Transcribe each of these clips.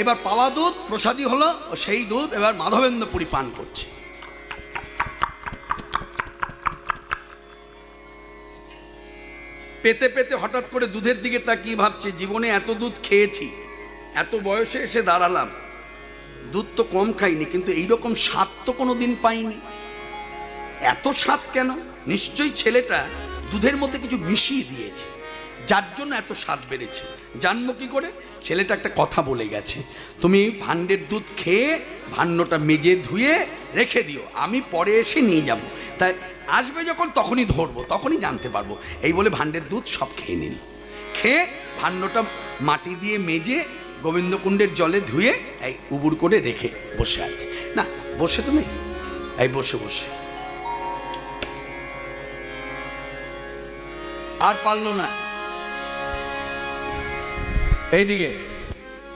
এবার পাওয়া দুধ প্রসাদী হলো, ও সেই দুধ এবার মাধবেন্দ্র পুরী পান করছে। পেতে পেতে হঠাৎ করে দুধের দিকে তাকিয়ে ভাবছে, জীবনে এত দুধ খেয়েছি, এত বয়সে এসে দাঁড়ালাম, দুধ তো কম খাইনি, কিন্তু এইরকম স্বাদ তো কোনো দিন পাইনি। এত স্বাদ কেন? নিশ্চয়ই ছেলেটা দুধের মধ্যে কিছু মিশিয়ে দিয়েছে। যার জন্য এত স্বাদ বেড়েছে। জানব কি করে? ছেলেটা একটা কথা বলে গেছে। তুমি ভান্ডের দুধ খেয়ে ভান্ডটা মেজে ধুয়ে রেখে দিও। আমি পরে এসে নিয়ে যাব। তাই আসবে যখন তখনই ধরবো, তখনই জানতে পারব। এই বলে ভান্ডের দুধ সব খেয়ে নিল। খেয়ে ভান্ডটা মাটি দিয়ে মেজে গোবিন্দকুণ্ডের জলে ধুয়ে এই উবুর করে রেখে বসে আছে। না, বসে তো নেই। এই বসে বসে। আর পারল না। এইদিকে,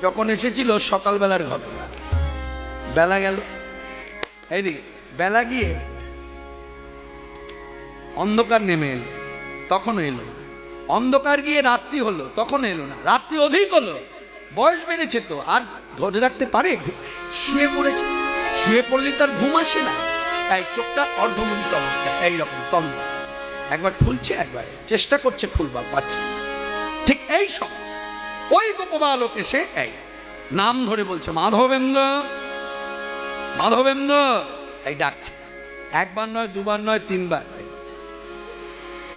যখন এসেছিল সকালবেলার ঘটনা, বেলা গেল। এইদিকে, বেলা গিয়ে অন্ধকার নেমে এলো তখন এলো অন্ধকার গিয়ে রাত্রি হলো তখন এলো না। রাত্রি অধিক হলো, বয়স বেড়েছে তো, আর ধরে রাখতে পারে? শুয়ে পড়েছে। শুয়ে পড়লে তার ঘুম আসে না। তাই চোখটা অর্ধমুক্ত অবস্থা এইরকম তন্দ একবার খুলছে, একবার চেষ্টা করছে খুলবার পাচ্ছে ঠিক এই সব ওই গোপবালক এসে এই, নাম ধরে বলছে, মাধবেন্দ্র মাধবেন্দ্র। এই ডাকছে। একবার নয়, দুবার নয়, তিনবার।